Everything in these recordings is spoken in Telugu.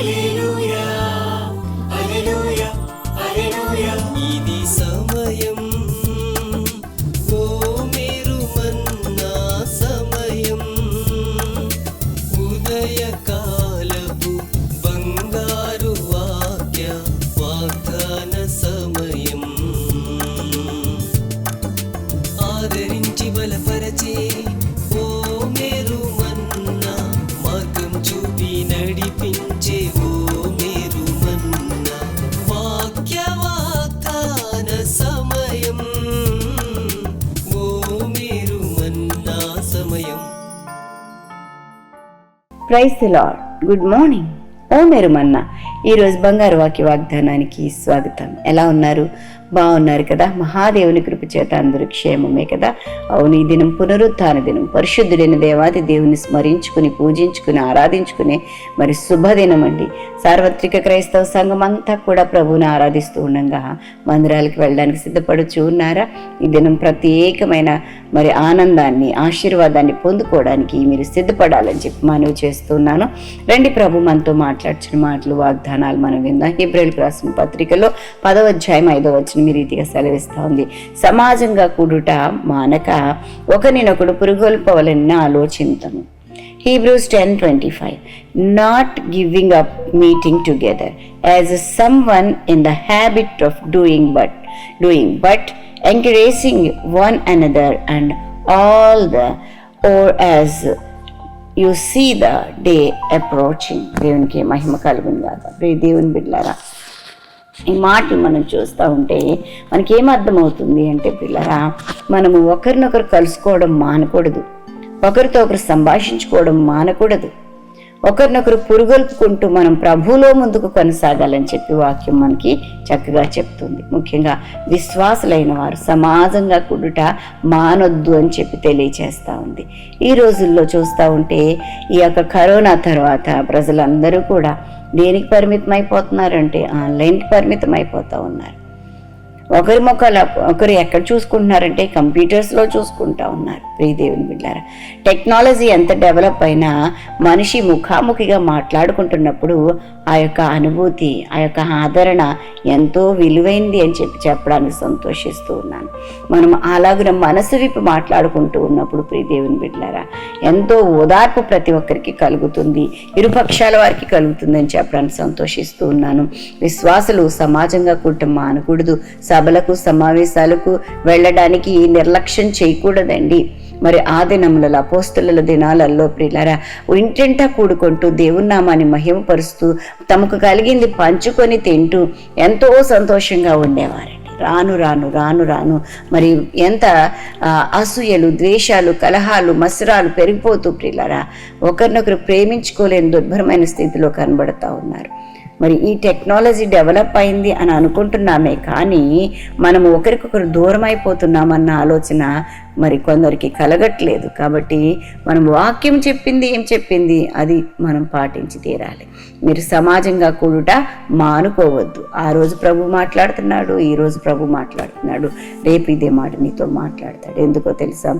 一路。praise the Lord. Good morning. ఓ మేరు మన్నా ఈరోజు బంగారు వాక్య వాగ్దానానికి స్వాగతం. ఎలా ఉన్నారు? బాగున్నారు కదా? మహాదేవుని కృప చేత అందరూ క్షేమమే కదా? అవును ఈ దినం పునరుత్థాన దినం. పరిశుద్ధుడైన దేవాది దేవుని స్మరించుకుని పూజించుకుని ఆరాధించుకునే మరి శుభదినం అండి సార్వత్రిక క్రైస్తవ సంఘం అంతా కూడా ప్రభువుని ఆరాధిస్తూ ఉండగా. మందిరాలకు వెళ్ళడానికి సిద్ధపడుచు ఉన్నారా? ఈ దినం ప్రత్యేకమైన మరి ఆనందాన్ని ఆశీర్వాదాన్ని పొందుకోవడానికి మీరు సిద్ధపడాలని చెప్పి మనవి చేస్తున్నాను రండి ప్రభు మనతో మాట్లాడుచిన మాటలు వాగ్దానాలు మనం విందాం. ఏప్రిల్ రాసిన పత్రికలో పదవ అధ్యాయం ఐదవ వచ్చిన మీ రీతిగా సెలవిస్తూ ఉంది. సమాజంగా కూడుట మానక ఒకరినొకడు పురుగొల్పవలని ఆలోచింతను Hebrews 10:25 Not giving up meeting together as someone in the habit of doing but doing but encouraging one another and all the or as you see the day approaching దేవునికి మహిమ కలుగును కాక ప్రియ దేవుని బిడ్డారా ఈ మాటలు మనం చూస్తూ ఉంటే మనకి ఏం అర్థమవుతుంది అంటే పిల్లరా మనము ఒకరినొకరు కలుసుకోవడం మానకూడదు. ఒకరితో ఒకరు సంభాషించుకోవడం మానకూడదు. ఒకరినొకరు పురుగొల్పుకుంటూ మనం ప్రభువులో ముందుకు కొనసాగాలని చెప్పి వాక్యం మనకి చక్కగా చెప్తుంది. ముఖ్యంగా విశ్వాసులైన వారు సమాజంగా కూడుట మానొద్దు అని చెప్పి తెలియచేస్తూ ఉంది. ఈ రోజుల్లో చూస్తూ ఉంటే ఈ యొక్క కరోనా తర్వాత ప్రజలందరూ కూడా దేనికి పరిమితం అయిపోతున్నారంటే ఆన్లైన్కి పరిమితం అయిపోతూ ఉన్నారు. ఒకరి మొక్కల ఒకరు ఎక్కడ చూసుకుంటున్నారంటే కంప్యూటర్స్లో చూసుకుంటా ఉన్నారు. ప్రియదేవుని బిడ్డారా టెక్నాలజీ ఎంత డెవలప్ అయినా మనిషి ముఖాముఖిగా మాట్లాడుకుంటున్నప్పుడు ఆ యొక్క అనుభూతి ఆ యొక్క ఆదరణ ఎంతో విలువైంది అని చెప్పి చెప్పడానికి సంతోషిస్తూ ఉన్నాను. మనం అలాగున మనసు విప్పి మాట్లాడుకుంటూ ఉన్నప్పుడు ప్రియదేవుని బిడ్డారా ఎంతో ఓదార్పు ప్రతి ఒక్కరికి కలుగుతుంది ఇరుపక్షాల వారికి కలుగుతుందని చెప్పడానికి సంతోషిస్తూ ఉన్నాను. విశ్వాసులు సమాజంగా కూడటం మానకూడదు సభలకు సమావేశాలకు వెళ్ళడానికి నిర్లక్ష్యం చేయకూడదండి. మరి ఆ దినములలో అపోస్తుల దినాలలో ప్రిలరా ఇంటింటా కూడుకుంటూ దేవునామాన్ని మహిమపరుస్తూ తమకు కలిగింది పంచుకొని తింటూ ఎంతో సంతోషంగా ఉండేవారండి. రాను రాను రాను రాను. మరి ఎంత అసూయలు ద్వేషాలు కలహాలు మసరాలు పెరిగిపోతూ ప్రిలరా ఒకరినొకరు ప్రేమించుకోలేని దుర్భరమైన స్థితిలో కనబడతా ఉన్నారు. మరి ఈ టెక్నాలజీ డెవలప్ అయింది అని అనుకుంటున్నామే కానీ మనం ఒకరికొకరు దూరం అయిపోతున్నామన్న ఆలోచన మరి కొందరికి కలగట్లేదు. కాబట్టి మనం వాక్యం చెప్పింది ఏం చెప్పింది అది మనం పాటించి తీరాలి. మీరు సమాజంగా కూడుట మానుకోవద్దు. ఆ రోజు ప్రభు మాట్లాడుతున్నాడు ఈరోజు ప్రభు మాట్లాడుతున్నాడు. రేపు ఇదే మాట నీతో మాట్లాడతాడు. ఎందుకో తెలుసా?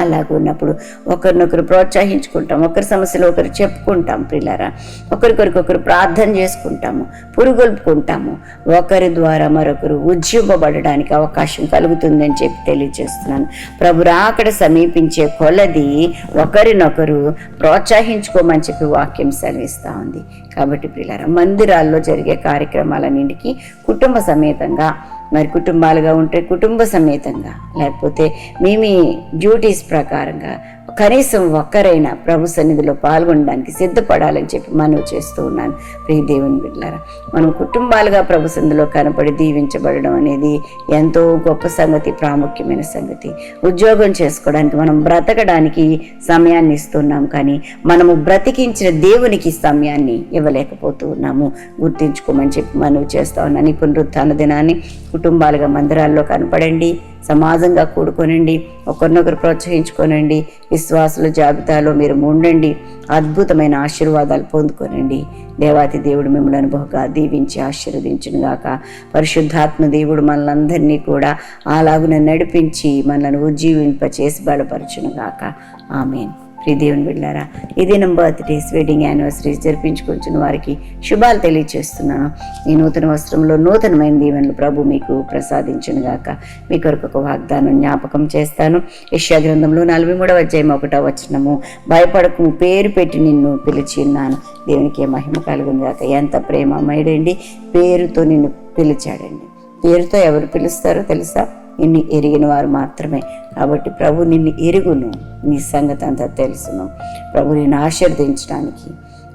అలాగ ఉన్నప్పుడు ఒకరినొకరు ప్రోత్సహించుకుంటాం ఒకరి సమస్యలు ఒకరు చెప్పుకుంటాం పిల్లరా ఒకరికొరికొకరు ప్రార్థన చేసుకుంటాము పురుగొల్పుకుంటాము. ఒకరి ద్వారా మరొకరు ఉద్యమపడడానికి అవకాశం కలుగుతుందని చెప్పి తెలియజేస్తున్నాను. ప్రభు రాకడ సమీపించే కొలది ఒకరినొకరు ప్రోత్సహించుకోమని చెప్పి వాక్యం సెలవిస్తూ ఉంది. కాబట్టి పిల్లరా మందిరాల్లో జరిగే కార్యక్రమాలన్నింటికి కుటుంబ సమేతంగా మరి కుటుంబాలుగా ఉంటే కుటుంబ సమేతంగా లేకపోతే మీ మీ డ్యూటీస్ ప్రకారంగా కనీసం ఒక్కరైనా ప్రభు సన్నిధిలో పాల్గొనడానికి సిద్ధపడాలని చెప్పి మనవి చేస్తూ ఉన్నాను. ప్రియ దేవుని బిడ్డారా మనం కుటుంబాలుగా ప్రభు సన్నిధిలో కనపడి దీవించబడడం అనేది ఎంతో గొప్ప సంగతి ప్రాముఖ్యమైన సంగతి. ఉద్యోగం చేసుకోవడానికి మనం బ్రతకడానికి సమయాన్ని ఇస్తున్నాం కానీ మనము బ్రతికించిన దేవునికి సమయాన్ని ఇవ్వలేకపోతూ ఉన్నాము. గుర్తించుకోమని చెప్పి మనవి చేస్తా ఉన్నాను. ఈ పునరుత్థాన దినాన్ని కుటుంబాలుగా మందిరాల్లో కనపడండి. సమాజంగా కూడుకొనండి ఒకరినొకరు ప్రోత్సహించుకోనండి విశ్వాసుల జాబితాలో మీరు ఉండండి అద్భుతమైన ఆశీర్వాదాలు పొందుకోనండి. దేవాతి దేవుడు మిమ్మల్ని అనుభవగా దీవించి ఆశీర్వదించును గాక. పరిశుద్ధాత్మ దేవుడు మనలందరినీ కూడా అలాగున నడిపించి మనల్ని ఉజ్జీవింప చేసి బలపరచును గాక. ఆమెన్. ప్రియ దేవుని బిడ్డారా ఈ దినం బర్త్డేస్ వెడ్డింగ్ యానివర్సరీస్ జరిపించుకుంటున్న వారికి శుభాలు తెలియచేస్తున్నాను. ఈ నూతన వస్త్రంలో నూతనమైన దీవెనలు ప్రభు మీకు ప్రసాదించను గాక. మీ కొరకు ఒక వాగ్దానం జ్ఞాపకం చేస్తాను. యశ్యా గ్రంథంలో నలభై మూడవ అధ్యాయం ఒకటో వచనము భయపడకు పేరు పెట్టి నిన్ను పిలిచి ఉన్నాను. దేవునికి మహిమ కలుగును గాక. ఎంత ప్రేమమయుడండి. పేరుతో నిన్ను పిలిచాడండి. పేరుతో ఎవరు పిలుస్తారో తెలుసా? నిన్ను ఎరిగిన వారు మాత్రమే. కాబట్టి ప్రభు నిన్ను ఎరుగును. నీ సంగతి అంతా తెలుసును. ప్రభు నేను ఆశీర్వదించడానికి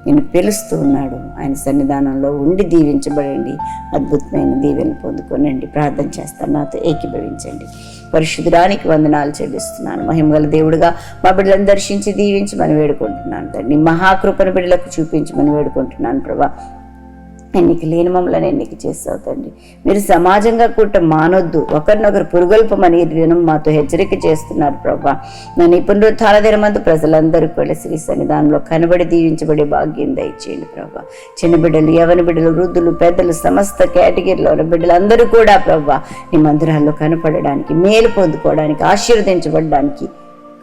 నేను పిలుస్తూ ఉన్నాడు. ఆయన సన్నిధానంలో ఉండి దీవించబడండి. అద్భుతమైన దీవెన పొందుకోనండి. ప్రార్థన చేస్తాను. నాతో ఏకీభవించండి. పరిశుద్ధడానికి వందనాలు చెల్లిస్తున్నాను. మహిమగల దేవుడుగా మా బిడ్డలను దర్శించి దీవించమని వేడుకుంటున్నాను. తండ్రి మహాకృపను బిడ్డలకు చూపించమని వేడుకుంటున్నాను ప్రభా. ఎన్నిక లేని మమ్మల్ని ఎన్నిక చేస్తావు తండ్రి. మీరు సమాజంగా కూట మానొద్దు. ఒకరినొకరు పురుగొల్పమని దినం మాతో హెచ్చరిక చేస్తున్నారు ప్రభా. నన్ను ఈ పునరుత్థాన దినమందు ప్రజలందరూ కూడా శ్రీ సన్నిధానంలో కనబడి దీవించబడే భాగ్యం దయచేయండి ప్రభా. చిన్న బిడ్డలు యవన బిడ్డలు వృద్ధులు పెద్దలు సమస్త కేటగిరీలో ఉన్న బిడ్డలందరూ కూడా ప్రభా నీ మందిరాల్లో కనపడడానికి మేలు పొందుకోవడానికి ఆశీర్వదించబడడానికి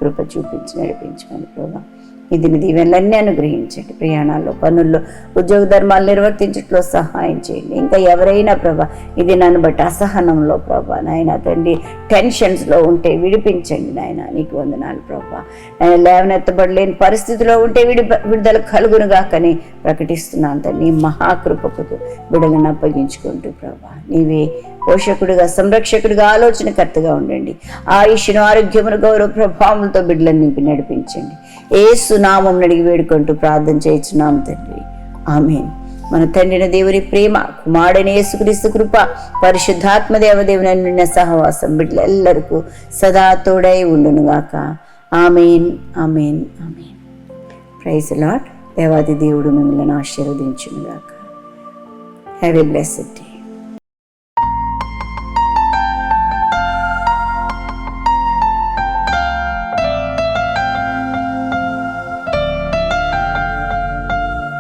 కృప చూపించి నడిపించమని ప్రభా. ఇది దీవెనలన్నీ అనుగ్రహించండి. ప్రయాణాల్లో పనుల్లో ఉద్యోగ ధర్మాలు నిర్వర్తించట్లో సహాయం చేయండి. ఇంకా ఎవరైనా ప్రభా ఇది నన్ను బట్టి అసహనంలో ప్రభా నాయన తండ్రి టెన్షన్స్లో ఉంటే విడిపించండి నాయన. నీకు వందనాలు ప్రభా. నేను లేవనెత్తబడలేని పరిస్థితిలో ఉంటే విడి విడుదల కలుగునుగా కానీ ప్రకటిస్తున్నాను తండ్రి. నీ మహాకృపకు బిడలను అప్పగించుకుంటూ ప్రభా. నీవే పోషకుడిగా సంరక్షకుడిగా ఆలోచనకర్తగా ఉండండి. ఆయుష్ను ఆరోగ్యమును గౌరవ ప్రభావంతో బిడ్డలను నింపి నడిపించండి. ఏసు నామం అడిగి వేడుకుంటూ ప్రార్థన చేయించున్నాం తండ్రి. ఆమె మన తండ్రిన దేవుని ప్రేమ కుమారుడైన యేసుక్రీస్తు కృప పరిశుద్ధాత్మ దేవదేవుని నిన్న సహవాసం బిడ్డలెల్లరికూ సదా తోడై ఉండునుగాక. Amen amen amen. Praise Lord దేవాది దేవుడు మిమ్మల్ని ఆశీర్వదించునుగాక. Have a blessed day